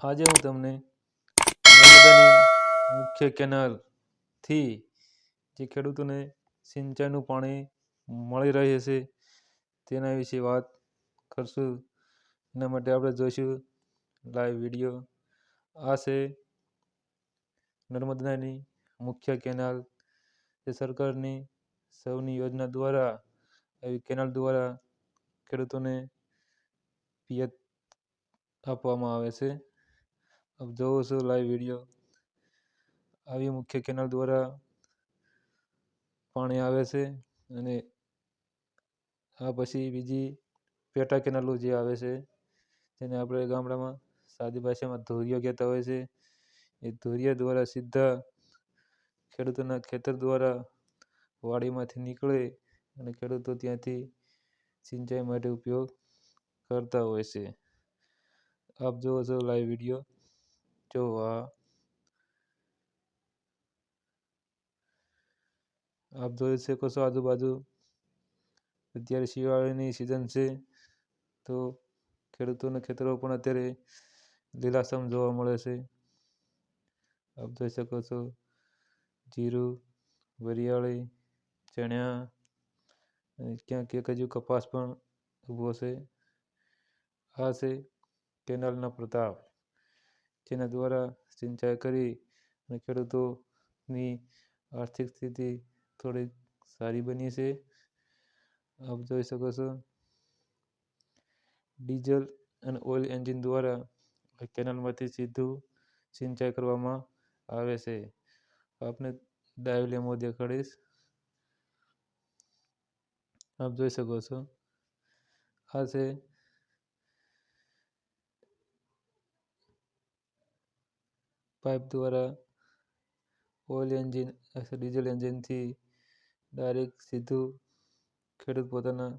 આજે હું તમને નર્મદાની મુખ્ય કેનાલથી જે ખેડૂતોને સિંચાઈનું પાણી મળી રહે છે તેના વિશે વાત કરશું. એના માટે આપણે જોઈશું લાઈવ વીડિયો આ છે નર્મદાની મુખ્ય કેનાલ જે સરકારની સૌની યોજના દ્વારા આવી કેનાલ દ્વારા ખેડૂતોને પિયત આપવામાં આવે છે. આપ જોવો છો લાઈવ વીડિયો આવી મુખ્ય કેનાલ દ્વારા પાણી આવે છે અને આ પછી બીજી પેટા કેનાલો જે આવે છે તેને આપણે ગામડામાં સાદી ભાષામાં ધોરિયો કહેતા હોય છે, એ ધોરિયા દ્વારા સીધા ખેડૂતોના ખેતર દ્વારા વાડીમાંથી નીકળે અને ખેડૂતો ત્યાંથી સિંચાઈ માટે ઉપયોગ કરતા હોય છે. આપ જોવો છો લાઈવ વીડિયો જો આપ જોઈ શકો છો આજુબાજુ અત્યારે શિયાળાની સિઝન છે, તો ખેડૂતોના ખેતરો પણ અત્યારે લીલાસમ જોવા મળે છે. આપ જોઈ શકો છો જીરું, વરિયાળી, ચણ્યા ક્યાંક એક હજુ કપાસ પણ ઊભો છે. આ છે કેનાલના પ્રતાપ. જેના દ્વારા સિંચાઈ કરી અને ખેડૂતોની આર્થિક સ્થિતિ થોડી સારી બની છે. આપ જોઈ શકો છો. ડીઝલ અને ઓઇલ એન્જિન દ્વારા કેનાલમાંથી સીધું સિંચાઈ કરવામાં આવે છે. આપને ડાઈવ લેમો દેખાડીશ. આપ જોઈ શકો છો. આ છે પાઇપ દ્વારા ઓઇલ એન્જિન ડીઝલ એન્જિનથી ડાયરેક્ટ સીધું ખેડૂત પોતાના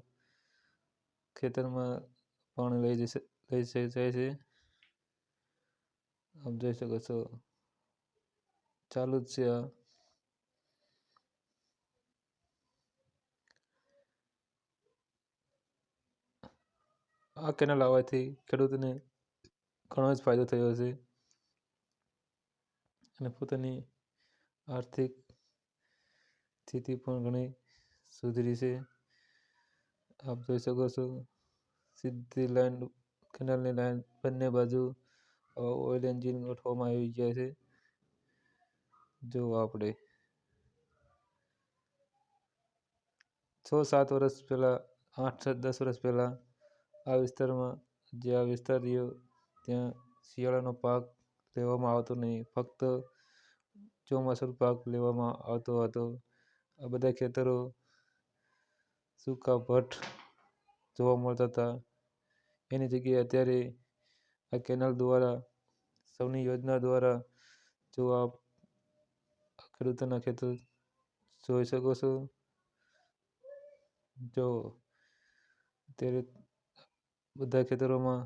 ખેતરમાં પાણી લઈ જશે, લઈ જાય છે. આપ જોઈ શકો છો. ચાલુ જ છે આ. આ કેનાલ આવવાથી ખેડૂતને ઘણો જ ફાયદો થયો છે અને પોતાની આર્થિક સ્થિતિ પણ ઘણી સુધરી છે. આપ જોઈ શકો છો, સીધી લાઈન કેનાલની લાઈન બંને બાજુ ઓઇલ એન્જિન ગોઠવવામાં આવી ગયા છે. જો આપણે છ સાત વર્ષ પહેલાં, આઠ દસ વર્ષ પહેલાં આ વિસ્તારમાં, જે આ વિસ્તાર રહ્યો, ત્યાં શિયાળાનો પાક લેવામાં આવતો નહીં. ફક્ત ચોમાસું પાક લેવામાં આવતો હતો. આ બધા ખેતરો સૂકા ભટ્ટ જોવા મળતા હતા. એની જગ્યાએ અત્યારે આ કેનાલ દ્વારા, સૌની યોજના દ્વારા જો આપ ખેડૂતોના ખેતર જોઈ શકો છો. જો અત્યારે બધા ખેતરોમાં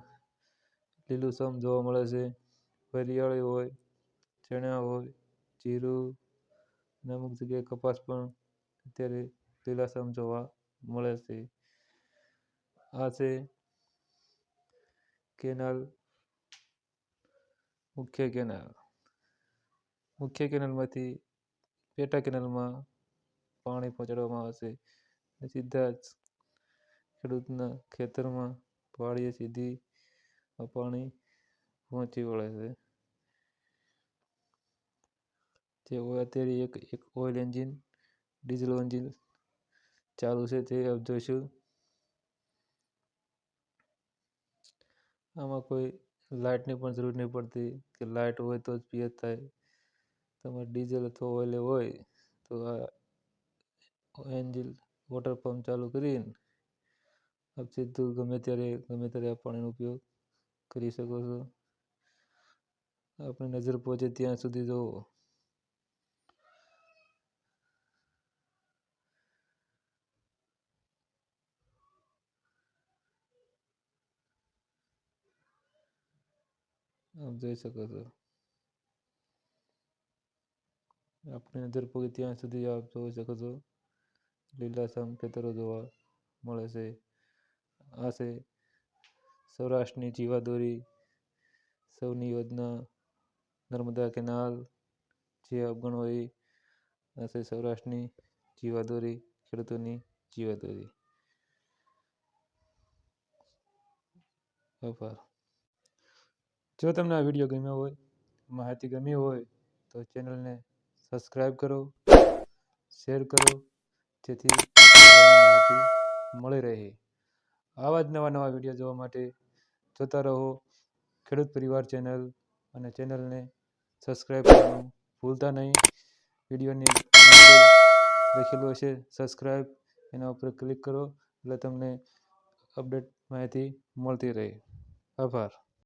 લીલુંછમ જોવા મળે છે. વરિયાળી હોય, ચણા હોય, જીરું, અમુક જગ્યાએ કપાસ પણ અત્યારે લીલાછમ જોવા મળે છે. આ છે કેનાલ, મુખ્ય કેનાલ. મુખ્ય કેનાલમાંથી પેટા કેનાલમાં પાણી પહોંચાડવામાં આવશે સીધા જ ખેડૂતના ખેતરમાં વાડીએ સીધી પાણી પહોંચી વળે છે. જે અત્યારે એક એક ઓઇલ એન્જિન, ડીઝલ એન્જિન ચાલુ છે તે જોઈશું. આમાં કોઈ લાઇટની પણ જરૂર નહીં પડતી. કે લાઇટ હોય તો જ પિયત થાય. તમારે ડીઝલ અથવા ઓઇલ હોય તો આ એન્જિન વોટર પંપ ચાલુ કરીને આપ સીધું ગમે ત્યારે ગમે ત્યારે આ પાણીનો ઉપયોગ કરી શકો છો. આપણી નજર પહોંચે ત્યાં સુધી જો આપ જોઈ શકો છો. આપણે નજર પગે ત્યાં સુધી આપ જોઈ શકો છો. લીલાછમ ખેતરો જોવા મળે છે. આ છે સૌરાષ્ટ્રની જીવાદોરી. સૌની યોજના નર્મદા કેનાલ જે અવગણ હોય હશે સૌરાષ્ટ્રની જીવાદોરી, ખેડૂતોની જીવાદોરી. આભાર. જો તમને આ વીડિયો ગમ્યો હોય, માહિતી ગમી હોય, તો ચેનલને સબસ્ક્રાઈબ કરો, શેર કરો, જેથી માહિતી મળી રહે. આવા જ નવા નવા વીડિયો જોવા માટે જોતા રહો, ખેડૂત પરિવાર ચેનલ અને ચેનલને સબસ્ક્રાઈબ કરવાનું ભૂલતા નહીં. વિડીયોની લખેલું હશે સબસ્ક્રાઈબ એના ઉપર ક્લિક કરો એટલે તમને અપડેટ માહિતી મળતી રહે. આભાર.